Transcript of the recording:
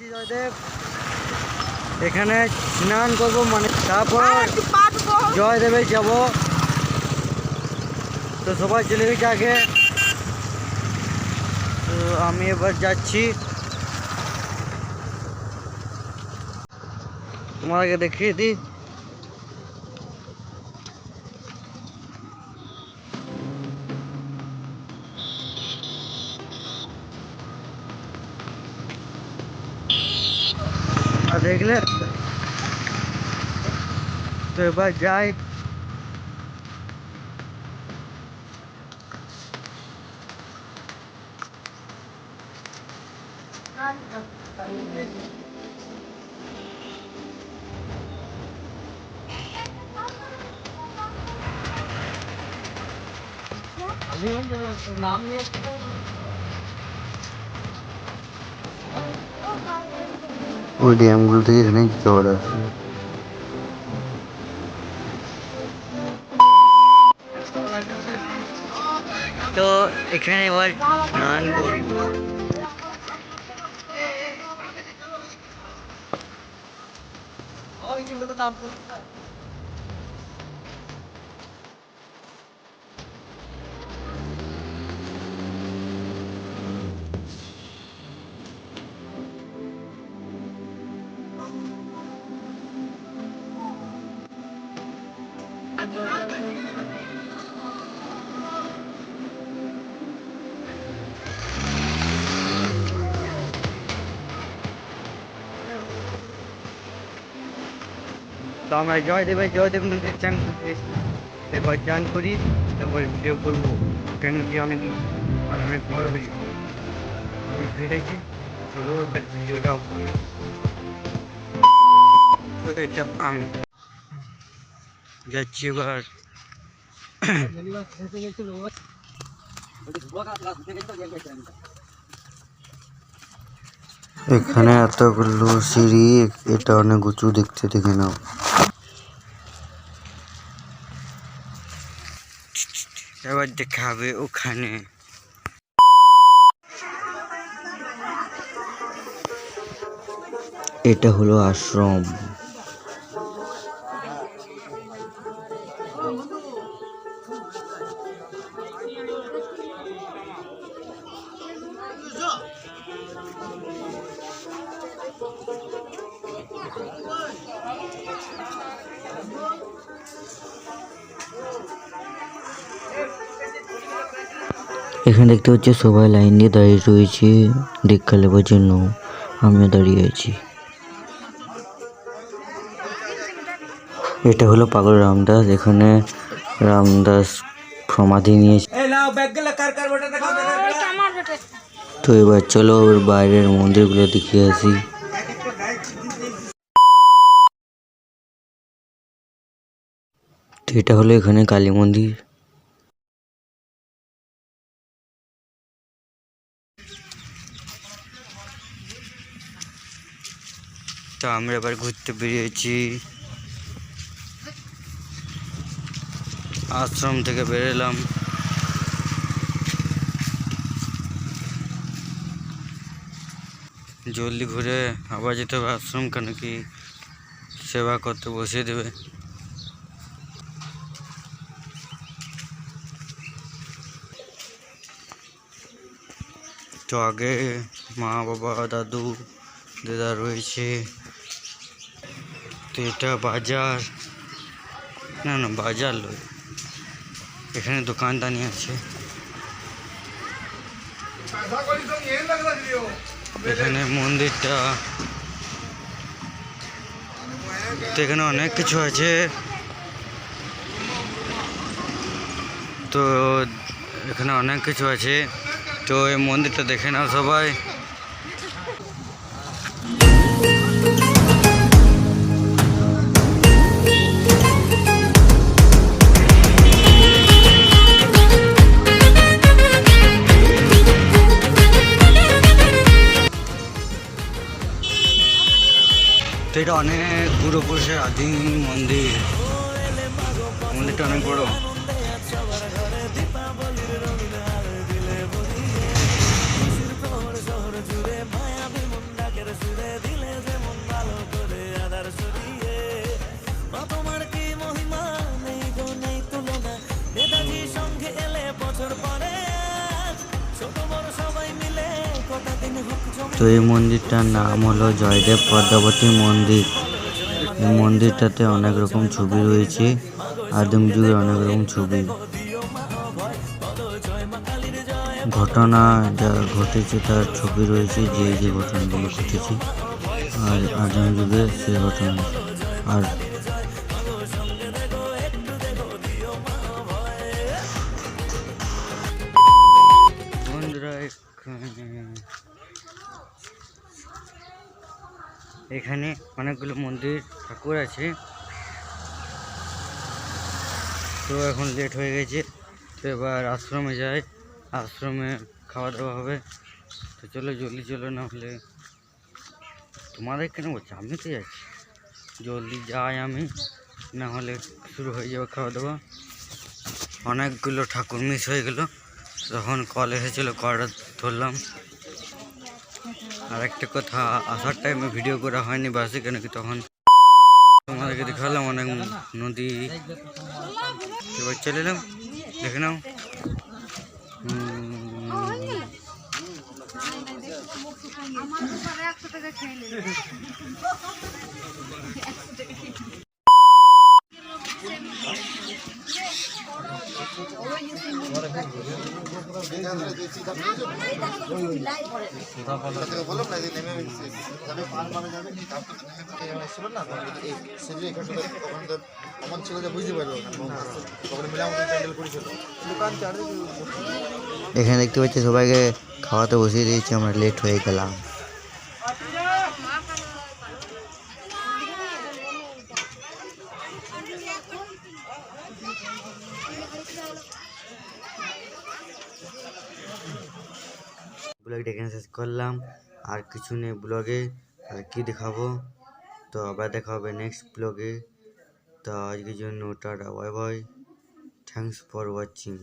জয়দেব। এখানে স্নান করব মানে তারপর জয়দেবে যাব। তো সবাই চলে গেছে আগে। তো আমি এবার যাচ্ছি। তোমার আগে দেখিয়ে দিই। দেখলে তো এবার যাই ওই ড্যামগুলো থেকে এখানে জল আসে তো এখানে এবার স্নান করি তো আমরা জয়দেবে জয়দেব চান করতে। এবার চান করি, তারপর ভিডিও করব। কি অনেক অনেক বড় ভিডিও যাচ্ছি এবার। এখানে এতগুলো সিঁড়ি, এটা অনেক উঁচু দেখতে, দেখে নাও। এবার দেখা হবে ওখানে। এটা হলো আশ্রম। এখানে দেখতে হচ্ছে সবাই লাইন দিয়ে দাঁড়িয়ে রয়েছে। দীক্ষা নেবার জন্য আমিও দাঁড়িয়ে আছি। এটা হলো পাগল রামদাস। এখানে রামদাস সমাধি নিয়েছে। তো এবার চলো ওর বাইরের মন্দিরগুলো দেখিয়ে আসি। তো এটা হলো এখানে কালী মন্দির। তো আমরা এবার ঘুরতে বেরিয়েছি আশ্রম থেকে বেরোলাম জলদি ঘুরে আবার যেতে হবে আশ্রম কেন কি সেবা করতে বসিয়ে দেবে তো আগে মা বাবা দাদু দিদা রয়েছে। তো এটা বাজার। না না, বাজার নয়। এখানে দোকানদানি আছে। এখানে মন্দিরটা। তো এখানে অনেক কিছু আছে। তো এখানে অনেক কিছু আছে। তো এই মন্দিরটা দেখে নাও সবাই। এটা অনেক পূর্বপুরুষের আদিম মন্দির। মন্দিরটা অনেক বড়। তো এই মন্দিরটার নাম হলো জয়দেব পদ্মাবতী মন্দির। এই মন্দিরটাতে অনেক রকম ছবি রয়েছে, আদিম যুগের অনেক রকম ছবি। ঘটনা যা ঘটেছে তার ছবি রয়েছে যে যে ঘটনাগুলো ঘটেছে। আর আদিম যুগে সে ঘটনা। আর এখানে অনেকগুলো মন্দির ঠাকুর আছে। তো এখন লেট হয়ে গেছে, তো এবার আশ্রমে যাই। আশ্রমে খাওয়া দাওয়া হবে। তো চলো জলদি চলো, না হলে তোমাদের কেন বলছে? আমি তো যাচ্ছি। জলদি যাই আমি, না হলে শুরু হয়ে যাবে খাওয়া দাওয়া। অনেকগুলো ঠাকুর মিস হয়ে গেল। তখন কল এসেছিল কলটা ধরলাম। আর একটা কথা আসার টাইমে ভিডিও করা হয়নি বাসে কেন কি তখন? তোমাদেরকে দেখালাম অনেক নদী। এবার চলে এলাম দেখে নাও। উম, বললাম না যে নেমে যাবে পার মারা যাবে তারপর নেমে এসেছিল না সেগুলো এখানে তখন তো আমার ছিল যে বুঝতে পারল তখন মিলে আমাদের প্যান্ডেল করেছিল দোকান চারদিকে এখানে দেখতে পাচ্ছি সবাইকে খাওয়াতে বসিয়ে দিয়েছি, আমরা লেট হয়ে গেলাম। ব্লগটা এখানে শেষ করলাম। আর কিছু নেই ব্লগে আর কি দেখাবো? তো আবার দেখা হবে নেক্সট ব্লগে। তো আজকের জন্য tata bye bye thanks for watching